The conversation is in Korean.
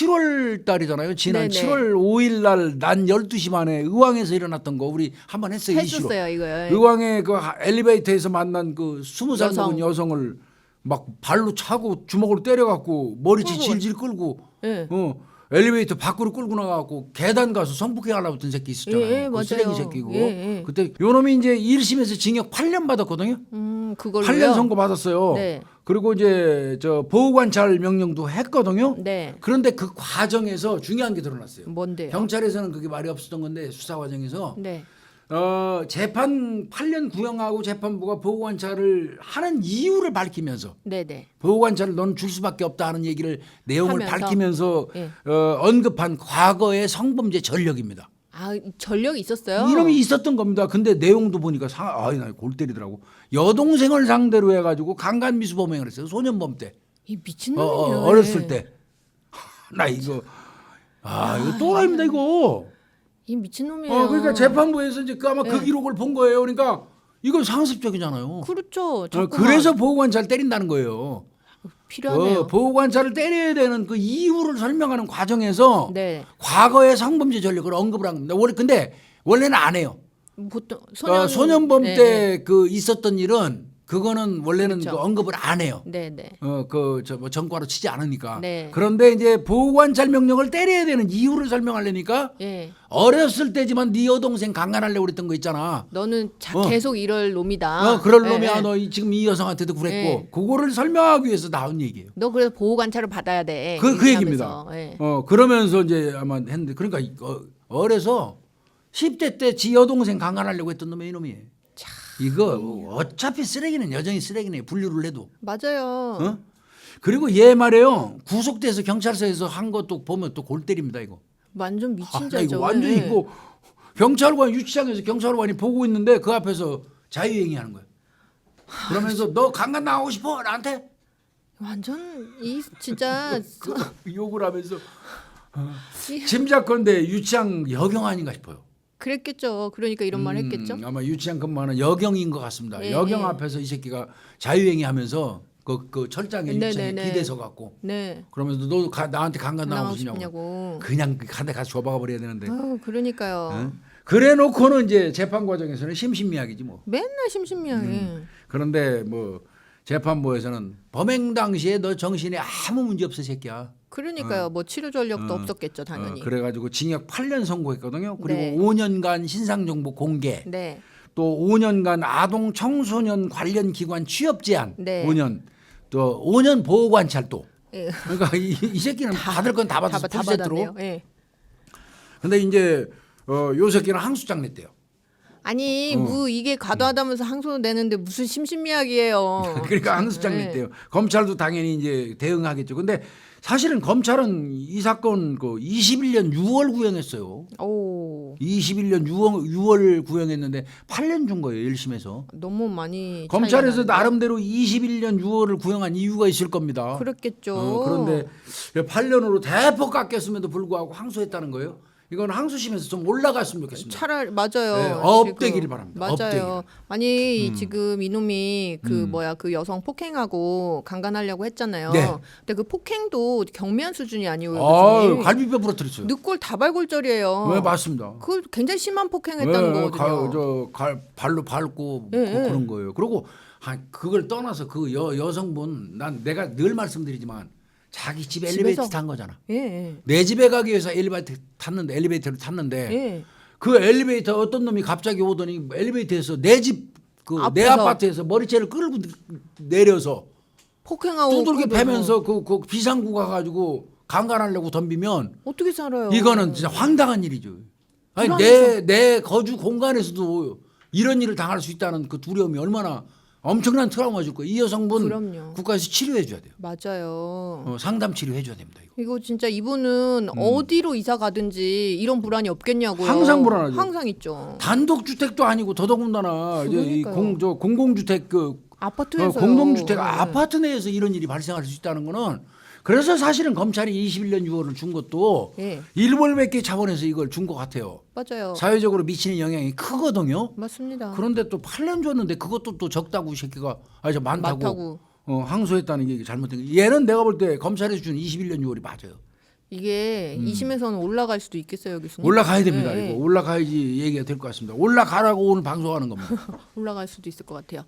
7월 달이잖아요. 지난 네네. 7월 5일 날 난 12시 반에 의왕에서 일어났던 거 우리 한번 했어요. 이슈로. 했었어요 이거. 의왕에 그 하- 엘리베이터에서 만난 그 20살 여성. 먹은 여성을 막 발로 차고 주먹으로 때려갖고 끌고 질질 끌고 예. 어 엘리베이터 밖으로 끌고 나가갖고 계단 가서 성폭행 하려고 했던 새끼 있었잖아요. 예, 예, 그 맞아요. 쓰레기 새끼고 예, 예. 그때 요놈이 이제 1심에서 징역 8년 받았거든요. 음 그걸로요. 8년 선고 받았어요. 네. 그리고 이제 저 보호관찰 명령도 했거든요. 네. 그런데 그 과정에서 중요한 게 드러났어요. 뭔데요? 경찰에서는 그게 말이 없었던 건데 수사 과정에서 네. 어, 재판 8년 구형하고 재판부가 보호관찰을 하는 이유를 밝히면서 네네. 보호관찰을 너는 줄 수밖에 없다 하는 얘기를 내용을 하면서? 밝히면서 예. 어, 언급한 과거의 성범죄 전력입니다. 아 전력이 있었어요. 이름이 있었던 겁니다. 근데 내용도 보니까 상, 아이 나골 때리더라고. 여동생을 상대로 해가지고 강간 미수 범행을 했어요. 소년범 때. 이 어, 미친놈이에요. 어, 어렸을 때. 나 이거 아 이거 또라이입니다 이거. 이 미친놈이에요. 어 그러니까 재판부에서 이제 그 아마 그 네. 기록을 본 거예요. 그러니까 이건 상습적이잖아요. 그렇죠. 어, 자꾸만 그래서 보호관찰 때린다는 거예요. 필요하네요. 어, 보호관찰을 때려야 되는 그 이유를 설명하는 과정에서 네. 과거의 성범죄 전력을 언급을 한 겁니다. 원래 근데 원래는 안 해요. 보통 소년, 소년 소년범 네, 때 그 있었던 일은 그거는 원래는 그렇죠. 그 언급을 안 해요. 네, 네. 어그저 뭐 전과로 치지 않으니까. 네. 그런데 이제 보호관찰 명령을 때려야 되는 이유를 설명하려니까 예. 어렸을 때지만 네 여동생 강간하려고 그랬던 거 있잖아. 너는 자, 어. 계속 이럴 놈이다. 어 그럴 예, 놈이야 예. 너 이- 지금 이 여성한테도 그랬고 네. 그거를 설명하기 위해서 나온 얘기예요. 너 그래서 보호 관찰을 받아야 돼. 그, 그 얘기입니다. 하면서. 예. 어 그러면서 이제 아마 했는데 그러니까 이- 어, 어려서 10대 때 지 여동생 강간하려고 했던 놈이 이놈이에요. 이거 어차피 쓰레기는 여전히 쓰레기네 분류를 해도. 맞아요. 어? 그리고 얘 말이에요. 구속돼서 경찰서에서 한 것도 보면 또 골 때립니다 이거. 완전 미친 아, 나 자죠. 이거 완전히 예. 이거 경찰관 유치장에서 경찰관이 보고 있는데 그 앞에서 자유행위 하는 거예요. 그러면서 너 강간 나가고 싶어 나한테 완전 이 진짜 그 욕을 하면서 짐작건데 유치장 여경 아닌가 싶어요. 그랬겠죠. 그러니까 이런 말 했겠죠. 음, 아마 유치장 근무하는 여경인 것 같습니다. 예, 여경 예. 앞에서 이 새끼가 자유행위 하면서 그, 그 철장에 네, 유치장에 네, 네. 기대서 갖고 네. 그러면서 너 가, 나한테 강간 나가고 싶냐고. 싶냐고. 그냥 한대 가서 줘박아 버려야 되는데. 아, 그러니까요. 응? 그래 놓고는 이제 재판 과정에서는 심신미약이지 뭐. 맨날 심심미하게. 음. 그런데 뭐 재판부에서는 범행 당시에 너 정신에 아무 문제 없어 새끼야. 그러니까요. 뭐 치료 전력도 어. 없었겠죠, 당연히. 어, 그래가지고 징역 8년 선고했거든요. 그리고 네. 5년간 신상 정보 공개, 네. 또 5년간 아동 청소년 관련 기관 취업 제한, 네. 5년, 또 5년 보호 관찰 또. 예. 그러니까 이, 이 새끼는 받을 건다 다, 받았어 다 풀세트로. 받았네요. 예. 근데 이제 어, 요 새끼는 항수장 냈대요. 아니, 어. 뭐 이게 과도하다면서 항소 내는데 무슨 심심미약이에요. 그러니까 항수장 네. 냈대요. 검찰도 당연히 이제 대응하겠죠. 근데 사실은 검찰은 이 사건 그 21년 6월 구형했어요. 오, 21년 6월, 6월 구형했는데 8년 준 거예요. 1심에서. 너무 많이 검찰에서 차이가 나는데. 나름대로 21년 6월을 구형한 이유가 있을 겁니다. 그렇겠죠. 어, 그런데 8년으로 대폭 깎였음에도 불구하고 항소했다는 거예요. 이건 항소심에서 좀 올라갔으면 좋겠습니다. 차라리 맞아요. 네, 업되기를. 바랍니다. 맞아요. 업되기를. 음. 아니 지금 이놈이 그 뭐야 그 여성 폭행하고 강간하려고 했잖아요. 네. 근데 그 폭행도 경미한 수준이 아니고요. 아. 갈비뼈 부러뜨렸어요. 늑골 다발골절이에요. 네, 맞습니다. 그 굉장히 심한 폭행했다는 네, 거거든요. 가, 저, 갈, 발로 밟고 예, 그, 예. 그런 거예요. 그리고 한 그걸 떠나서 그 여, 여성분 난 내가 늘 말씀드리지만 자기 집 엘리베이터 집에서? 탄 거잖아. 예, 예. 내 집에 가기 위해서 엘리베이터 탔는데 엘리베이터를 탔는데 예. 그 엘리베이터 어떤 놈이 갑자기 오더니 엘리베이터에서 내 집 그 내 앞에서. 아파트에서 머리채를 끌고 내려서 폭행하고 두들겨 패면서 그, 그 비상구 가가지고 강간하려고 덤비면 어떻게 살아요? 이거는 진짜 황당한 일이죠. 아니. 내 내 거주 공간에서도 이런 일을 당할 수 있다는 그 두려움이 얼마나 엄청난 트라우마일 거예요. 이 여성분 그럼요. 국가에서 치료해 줘야 돼요. 맞아요. 어, 상담 치료해 줘야 됩니다. 이거. 이거 진짜 이분은 어디로 이사 가든지 이런 불안이 없겠냐고요. 음. 항상 불안하죠. 항상 있죠. 단독 주택도 아니고 더더군다나 이제 이 그러니까요. 공 저 공공주택 그 어, 아파트에서 공동주택 아파트 내에서 이런 일이 발생할 수 있다는 거는 그래서 사실은 검찰이 21년 6월을 준 것도 예, 일벌백계 차원에서 이걸 준 것 같아요. 맞아요. 사회적으로 미치는 영향이 크거든요. 맞습니다. 그런데 또 8년 줬는데 그것도 또 적다고 이 새끼가 아저 많다고, 많다고. 어, 항소했다는 게 잘못된 거. 얘는 내가 볼 때 검찰에서 준 21년 6월이 맞아요. 이게 이 2심에서는 올라갈 수도 있겠어요, 교수님. 음. 올라가야 됩니다. 네, 이거 네. 올라가야지 얘기가 될 것 같습니다. 올라가라고 오늘 방송하는 겁니다. 올라갈 수도 있을 것 같아요.